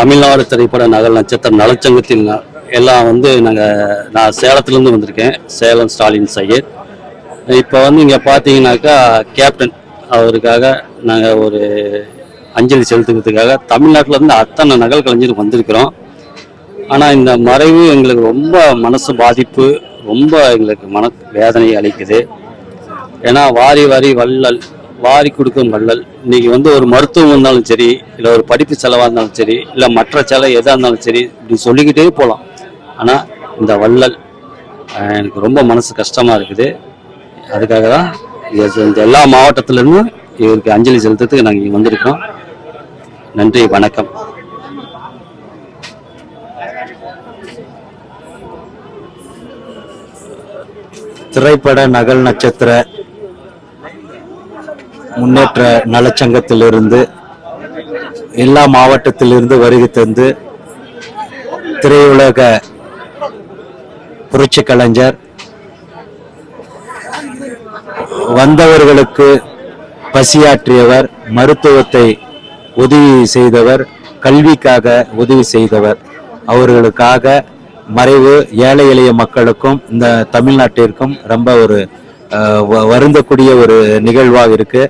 தமிழ்நாடு திரைப்பட நகல் நட்சத்திர நலச்சங்கத்தின் எல்லாம் வந்து நாங்கள் நான் சேலத்துலேருந்து வந்திருக்கேன். சேலம் ஸ்டாலின் சையத் இப்போ வந்து இங்கே பார்த்தீங்கன்னாக்கா கேப்டன் அவருக்காக நாங்கள் ஒரு அஞ்சலி செலுத்துக்கிறதுக்காக தமிழ்நாட்டிலேருந்து அத்தனை நகல் கலைஞர் வந்திருக்கிறோம். ஆனால் இந்த மறைவு எங்களுக்கு ரொம்ப மனசு பாதிப்பு ரொம்ப எங்களுக்கு மன வேதனை அளிக்குது. ஏன்னா வாரி வாரி வள்ளல் வாரி கொடுக்கும் வள்ளல். இன்னைக்கு வந்து ஒரு மருத்துவம் இருந்தாலும் சரி இல்லை ஒரு படிப்பு செலவாக இருந்தாலும் சரி இல்லை மற்ற செலவு எதாக இருந்தாலும் சரி இப்படி சொல்லிக்கிட்டே போகலாம் ஆனால் இந்த வள்ளல் எனக்கு ரொம்ப மனசு கஷ்டமாக இருக்குது. அதுக்காக தான் இந்த எல்லா மாவட்டத்திலேருந்தும் இவருக்கு அஞ்சலி செலுத்துறதுக்கு நாங்கள் இங்கே வந்திருக்கோம். நன்றி வணக்கம். திரைப்பட நகல் நட்சத்திர முன்னேற்ற நலச்சங்கத்திலிருந்து எல்லா மாவட்டத்திலிருந்து வருகை தந்து திரையுலக புரட்சி கலைஞர் வந்தவர்களுக்கு பசியாற்றியவர் மருத்துவத்தை உதவி செய்தவர் கல்விக்காக உதவி செய்தவர். அவர்களுக்காக மறைவு ஏழை எளிய மக்களுக்கும் இந்த தமிழ்நாட்டிற்கும் ரொம்ப ஒரு வருந்தக்கூடிய ஒரு நிகழ்வாக இருக்கு.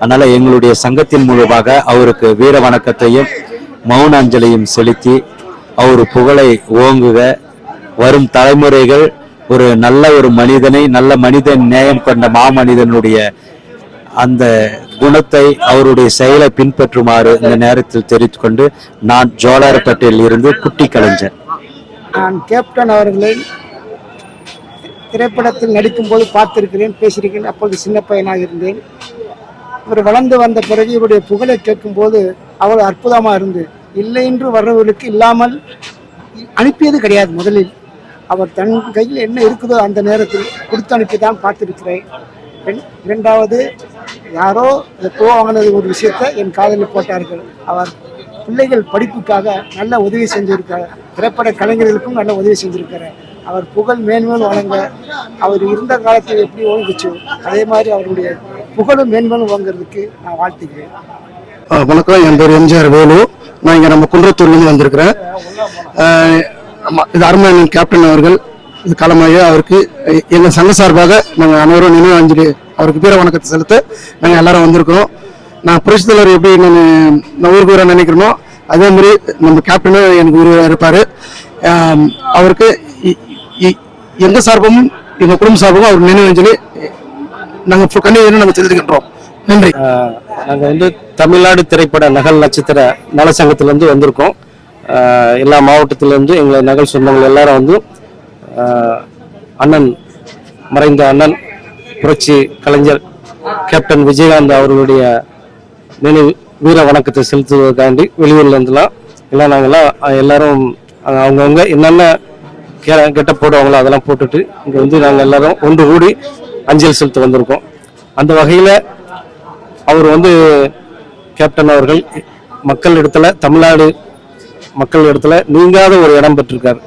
அதனால் எங்களுடைய சங்கத்தின் மூலமாக அவருக்கு வீர வணக்கத்தையும் மௌன அஞ்சலியும் செலுத்தி அவர் புகழை ஓங்குக. வரும் தலைமுறைகள் ஒரு நல்ல ஒரு மனிதனை நல்ல மனிதன் நேயம் கொண்ட மாமனிதனுடைய அந்த குணத்தை அவருடைய செயலை பின்பற்றுமாறு இந்த நேரத்தில் தெரிவித்துக் கொண்டு நான் ஜோலார்பேட்டையில் இருந்து குட்டி கலைஞர். நான் கேப்டன் அவர்களை திரைப்படத்தில் நடிக்கும்போது பார்த்திருக்கிறேன் பேசியிருக்கிறேன். அப்பொழுது சின்ன பையனாக இருந்தேன். இவர் வளர்ந்து வந்த பிறகு இவருடைய புகழை கேட்கும்போது அவ்வளவு அற்புதமாக இருந்து இல்லை என்று வர்றவர்களுக்கு இல்லாமல் அனுப்பியது கிடையாது முதலில். அவர் தன் கையில் என்ன இருக்குதோ அந்த நேரத்தில் கொடுத்து அனுப்பி தான் பார்த்திருக்கிறேன் இரண்டாவது யாரோ எப்போ வாங்கினது ஒரு விஷயத்தை என் காதலில் போட்டார்கள். அவர் பிள்ளைகள் படிப்புக்காக நல்ல உதவி செஞ்சுருக்கார். திரைப்பட கலைஞர்களுக்கும் நல்ல உதவி செஞ்சுருக்கிறார் அவர் புகழ் மேன்மேல் வழங்க அவர் இருந்த காலத்தில் எப்படி ஓங்குச்சோ அதே மாதிரி அவருடைய புகழும் மேன்மேலும் வாங்குறதுக்கு நான் வாழ்த்துக்கிறேன் வணக்கம். என் பேர் எம்ஜிஆர் வேலு. நான் இங்கே நம்ம குன்றத்தூர்லேருந்து வந்திருக்கிறேன். ஆமாம் இது அருமையின் கேப்டன் அவர்கள் இது காலமாகி அவருக்கு எ- சங்க சார்பாக நாங்கள் அனைவரும் நினைவு அஞ்சலி அவருக்கு வீர வணக்கத்தை செலுத்த நாங்கள் எல்லாரும் வந்திருக்கிறோம். நான் புரட்சி தலைவர் எப்படி நான் நான் ஊருக்கு வர நினைக்கிறேனோ அதே மாதிரி நம்ம கேப்டனும் எனக்கு உருவாக இருப்பார். அவருக்கு இ- இ- சார்பும் எங்கள் குடும்ப சார்பும் அவர் நினைவு அஞ்சலி நாங்கள் கண்ணீர் நாங்கள் செலுத்துகின்றோம் நன்றி. நாங்கள் வந்து தமிழ்நாடு திரைப்பட நகல் நட்சத்திர நலசங்கத்திலேருந்து வந்திருக்கோம். எல்லா மாவட்டத்திலேருந்து எங்களை நகல் சொந்தங்கள் எல்லாரும் வந்து அண்ணன் மறைந்த அண்ணன் புரட்சி கலைஞர் கேப்டன் விஜயகாந்த் அவர்களுடைய நினைவு வீர வணக்கத்தை செலுத்துவதற்காண்டி வெளியூர்லேருந்துலாம் எல்லாம் நாங்கள்லாம் எல்லாரும் அவங்கவுங்க என்னென்ன கே கெட்ட போடுவாங்களோ அதெல்லாம் போட்டுட்டு இங்கே வந்து நாங்கள் எல்லாரும் ஒன்று கூடி அஞ்சலி செலுத்த வந்திருக்கோம். அந்த வகையில் அவர் வந்து கேப்டன் அவர்கள் மக்கள் இடத்துல தமிழ்நாடு மக்கள் இடத்துல நீங்காத ஒரு இடம் பெற்றிருக்கார்.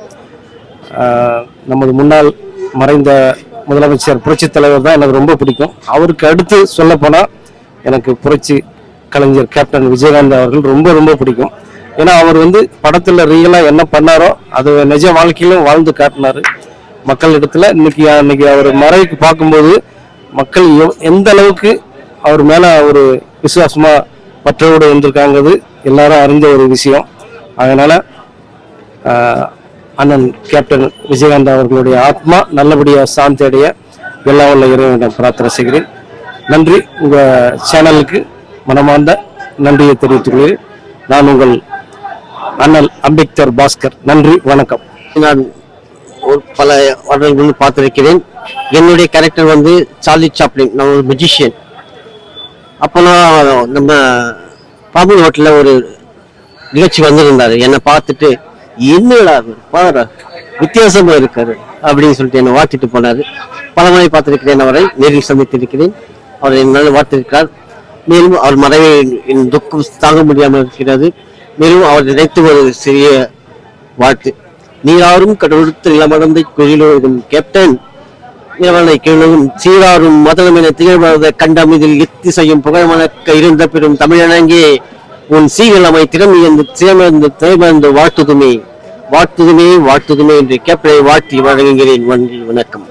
நமது முன்னாள் மறைந்த முதலமைச்சர் புரட்சி தலைவர் தான் எனக்கு ரொம்ப பிடிக்கும். அவருக்கு அடுத்து சொல்ல எனக்கு புரட்சி கலைஞர் கேப்டன் விஜயகாந்த் அவர்கள் ரொம்ப ரொம்ப பிடிக்கும். ஏன்னா அவர் வந்து படத்தில் ரியலாக என்ன பண்ணாரோ அது நிஜ வாழ்க்கையிலும் வாழ்ந்து காட்டினார். மக்கள் இடத்துல இன்னைக்கு இன்னைக்கு அவர் மறைவுக்கு பார்க்கும்போது மக்கள் எவ்- எந்த அளவுக்கு அவர் மேல ஒரு விசுவாசமா பற்றோடு இருந்திருக்காங்கிறது எல்லாரும் அறிந்த ஒரு விஷயம். அதனால அண்ணன் கேப்டன் விஜயகாந்த் அவர்களுடைய ஆத்மா நல்லபடியாக சாந்தி அடைய எல்லாம் உள்ள இறைவனிடம் பிரார்த்தனை செய்கிறேன். நன்றி. உங்கள் சேனலுக்கு மனமார்ந்த நன்றியை தெரிவித்துக் கொள்கிறேன் நான் உங்கள் அண்ணல் அம்பேத்கர் பாஸ்கர். நன்றி. வணக்கம். நான் ஒரு பல வருடங்கள் வந்து பார்த்திருக்கிறேன். என்னுடைய கேரக்டர் வந்து சார்லி சாப்ளின் நான் ஒரு மெஜிஷியன் நான் நம்ம பாபு ஹோட்டலில் ஒரு நிகழ்ச்சி வந்திருந்தார். என்னை பார்த்துட்டு என்னடா இவர்? பாருடா வித்தியாசமா இருக்காரு அப்படின்னு சொல்லிட்டு என்னை வாழ்த்துட்டு போனார். பல முறை பார்த்துருக்கிறேன் அவரை நேரில் சந்தித்திருக்கிறேன். அவர் என்னால் வாழ்த்திருக்கிறார். மேலும் அவர் மறைவை என் துக்கம் தாங்க முடியாமல் இருக்கிறது. மேலும் அவர் நினைத்து ஒரு சிறிய வாழ்த்து. நீராறும் கடவுளுத்து நிலமடந்தை குயிலோகும் கேப்டன் இரவனை கீழும் சீராரும் மதனமென என திகழ்வத கண்டமிதில் எத்தி செய்யும் புகழ்மணக்க இருந்த பெரும் தமிழனங்கே உன் சீரழமை திறமையந்து திறமையந்து திறமையந்து வாழ்த்துதுமே வாழ்த்துதுமே வாழ்த்துதுமே என்று கேப்டனை வாழ்த்தி வழங்குகிறேன் வணக்கம்.